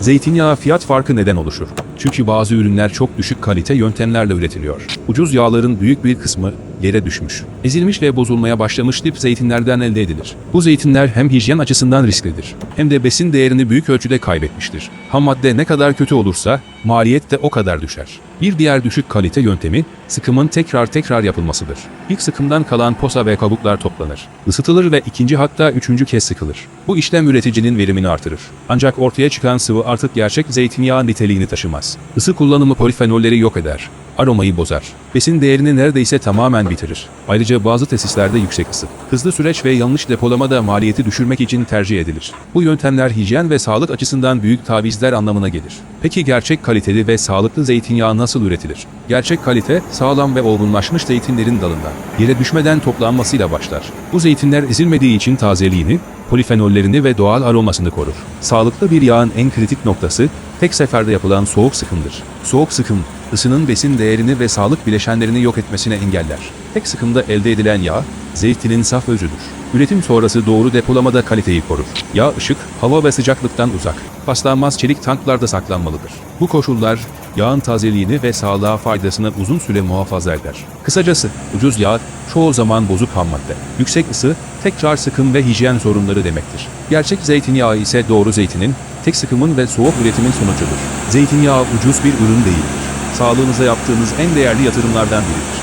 Zeytinyağı fiyat farkı neden oluşur? Çünkü bazı ürünler çok düşük kalite yöntemlerle üretiliyor. Ucuz yağların büyük bir kısmı yere düşmüş, ezilmiş ve bozulmaya başlamış dip zeytinlerden elde edilir. Bu zeytinler hem hijyen açısından risklidir hem de besin değerini büyük ölçüde kaybetmiştir. Ham madde ne kadar kötü olursa maliyet de o kadar düşer. Bir diğer düşük kalite yöntemi sıkımın tekrar tekrar yapılmasıdır. İlk sıkımdan kalan posa ve kabuklar toplanır. Isıtılır ve ikinci hatta üçüncü kez sıkılır. Bu işlem üreticinin verimini artırır. Ancak ortaya çıkan sıvı artık gerçek zeytinyağı niteliğini taşımaz. Isı kullanımı polifenolleri yok eder. Aromayı bozar. Besin değerini neredeyse tamamen bitirir. Ayrıca bazı tesislerde yüksek ısı, hızlı süreç ve yanlış depolama da maliyeti düşürmek için tercih edilir. Bu yöntemler hijyen ve sağlık açısından büyük tavizler anlamına gelir. Peki gerçek kaliteli ve sağlıklı zeytinyağı nasıl üretilir? Gerçek kalite, sağlam ve olgunlaşmış zeytinlerin dalından, yere düşmeden toplanmasıyla başlar. Bu zeytinler ezilmediği için tazeliğini, polifenollerini ve doğal aromasını korur. Sağlıklı bir yağın en kritik noktası, tek seferde yapılan soğuk sıkımdır. Soğuk sıkım, ısının besin değerini ve sağlık bileşenlerini yok etmesine engeller. Tek sıkımda elde edilen yağ, zeytinin saf özüdür. Üretim sonrası doğru depolamada kaliteyi korur. Yağ ışık, hava ve sıcaklıktan uzak. Paslanmaz çelik tanklarda saklanmalıdır. Bu koşullar, yağın tazeliğini ve sağlığa faydasını uzun süre muhafaza eder. Kısacası, ucuz yağ, çoğu zaman bozuk ham madde. Yüksek ısı, tekrar sıkım ve hijyen sorunları demektir. Gerçek zeytinyağı ise doğru zeytinin, tek sıkımın ve soğuk üretimin sonucudur. Zeytinyağı ucuz bir ürün değildir. Sağlığınıza yaptığınız en değerli yatırımlardan biridir.